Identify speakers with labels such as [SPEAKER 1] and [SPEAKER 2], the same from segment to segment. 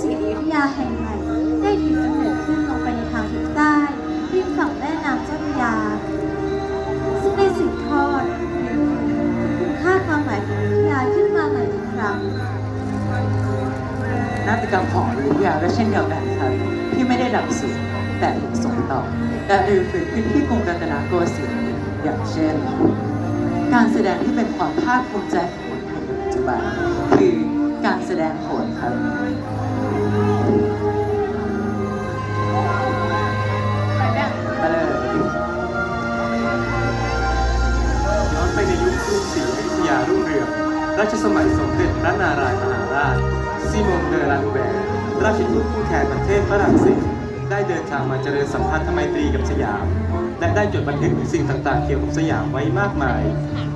[SPEAKER 1] ศ
[SPEAKER 2] รี
[SPEAKER 3] อยุธยาแห่งใหม่ได้ถือกำเนิดขึ้นลงไปในทางทิศใต้ริมฝั่งแม่น้ำเจ้าพระยา ซึ่งได้สืบทอดคุณค่าความหมายของอยุธยาขึ้นมาใหม่อีกครั้ง
[SPEAKER 4] นาฏกรรมของอยุธยาก็เช่นเดียวกันครับที่ไม่ได้ดับสูญแต่ถูกส่งต่อและรื้อฟื้นขึ้นที่กรุงรัตนโกสินทร์อย่างเช่น การแสดงที่เป็นความภาคภูมิใจของคนไทยในปัจจุบันคือการแสดงโขนครับ
[SPEAKER 5] สมัยสมเด็จพระนารายณ์มหาราชซิมนเดอรันแบร์ราชทูตผู้แทนประเทศฝรั่งเศสได้เดินทางมาเจริญสัมพันธไมตรีกับสยาม และได้จดบันทึกสิ่งต่างๆ เกี่ยวกับสยามไว้มากมาย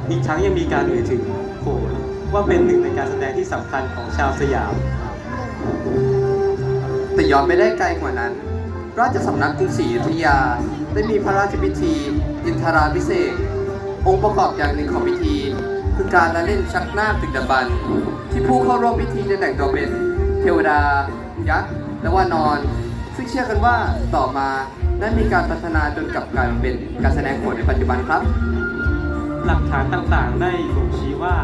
[SPEAKER 5] อีกทั้งยังมีการเอ่ยถึงโขนว่าเป็นหนึ่งในการแสดงที่สำคัญของชาวสยาม
[SPEAKER 2] แต่ย้อนไปได้ไกลกว่านั้น ราชสำนักกรุงศรีอยุธยา ได้มีพระราชพิธี อินทราพิเศษองค์ประกอบอย่างหนึ่งของพิธี การละเล่นชักหน้าตึกดำบัน ที่ผู้เข้าร่วมพิธีจะแต่งตัวเป็นเทวดา ยักษ์ และว่านอน ซึ่งเชื่อกันว่าต่อมาได้มีการพัฒนาจนกลับกลายมาเป็นการแสดงโขนในปัจจุบันครับ
[SPEAKER 5] หลักฐานต่างๆ ได้บ่งชี้ว่า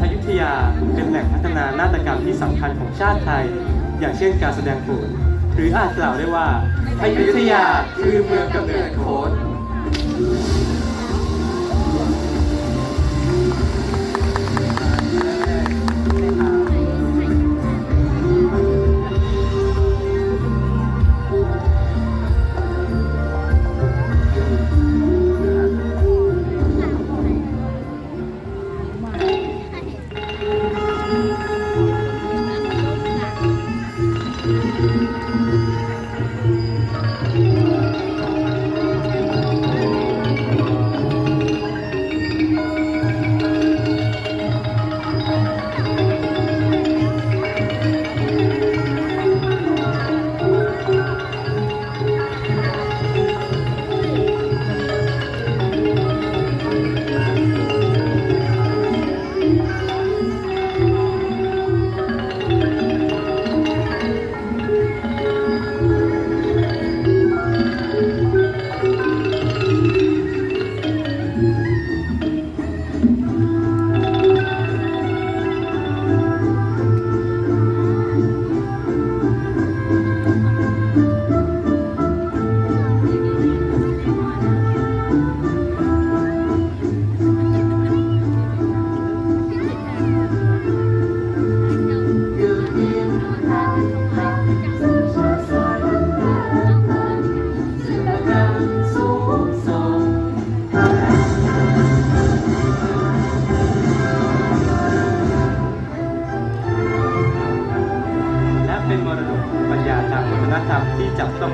[SPEAKER 5] อยุธยาเป็นแหล่งพัฒนานาฏกรรมที่สำคัญของชาติไทย อย่างเช่นการแสดงโขนหรืออาจกล่าวได้ว่าอยุธยาคือเมืองกำเนิดโขน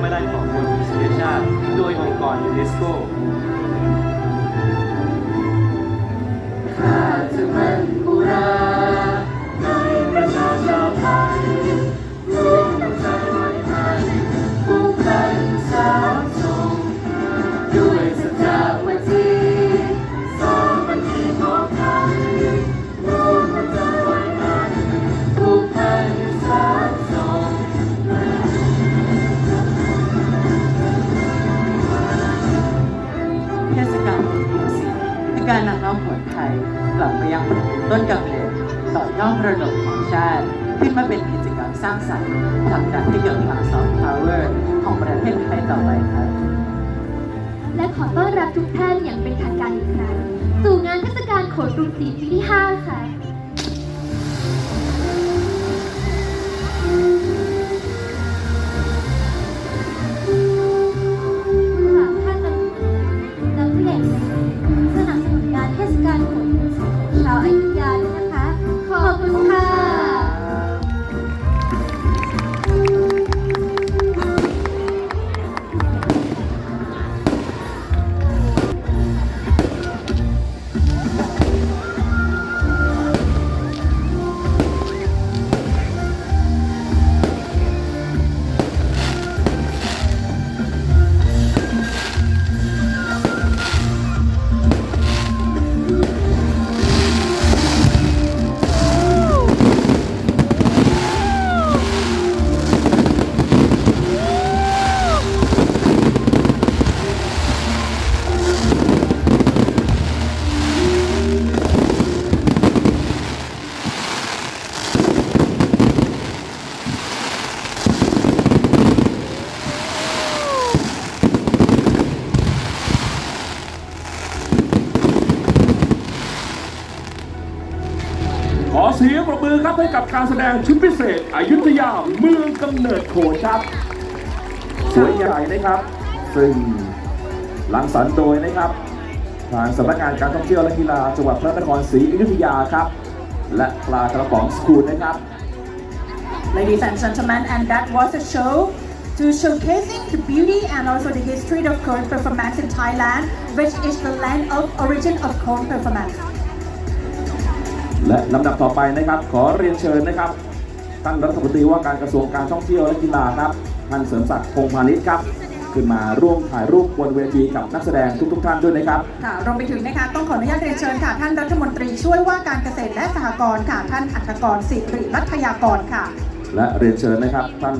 [SPEAKER 5] ไม่ได้ของมวลมนุษยชาติ โดยองค์กรยูเนสโก
[SPEAKER 4] ข้าจะเป็นผู้รา ต่อยอดระดมของชาติ ขึ้นมาเป็นกิจกรรมสร้างสรรค์ผลักดันให้เกิดพลังซอฟต์พาวเวอร์ของประเทศไทยต่อไปครับ
[SPEAKER 1] และขอต้อนรับทุกท่านอย่างเป็นทางการอีกครั้งสู่งานเทศกาลโขนรุงศรีปีที่ 5 ค่ะ
[SPEAKER 6] อครับให้กับการแสดงชุดพิเศษอยุธยาเมืองกำเนิดโขนครับ สวยใหญ่นะครับ ซึ่งหลังสรรค์โดยนะครับ ทางสำนักงานการท่องเที่ยวและกีฬาจังหวัดพระนครศรีอยุธยาครับ และปลากระป๋องสกูลนะครับ
[SPEAKER 7] Ladies and gentlemen, and that was a show to showcasing the beauty and also the history of Korean performance in Thailand, which is the land of origin of Korean performance.
[SPEAKER 6] และลำดับต่อไปนะครับ ขอเรียนเชิญนะครับท่านรัฐมนตรีว่าการกระทรวงการท่องเที่ยวและกีฬาครับท่านเสริมศักดิ์พงษ์พาณิชย์ครับ ขึ้นมาร่วมถ่ายรูปบนเวทีกับนักแสดงทุกๆท่านด้วยนะครับ
[SPEAKER 7] ค่ะรวมไปถึงนะคะต้องขออนุญาตเรียนเชิญค่ะท่านรัฐมนตรีช่วยว่าการเกษตรและสหกรณ์ค่ะท่านอัครกรสิริรัตยากรค่ะ
[SPEAKER 6] และเรียนเชิญนะครับท่าน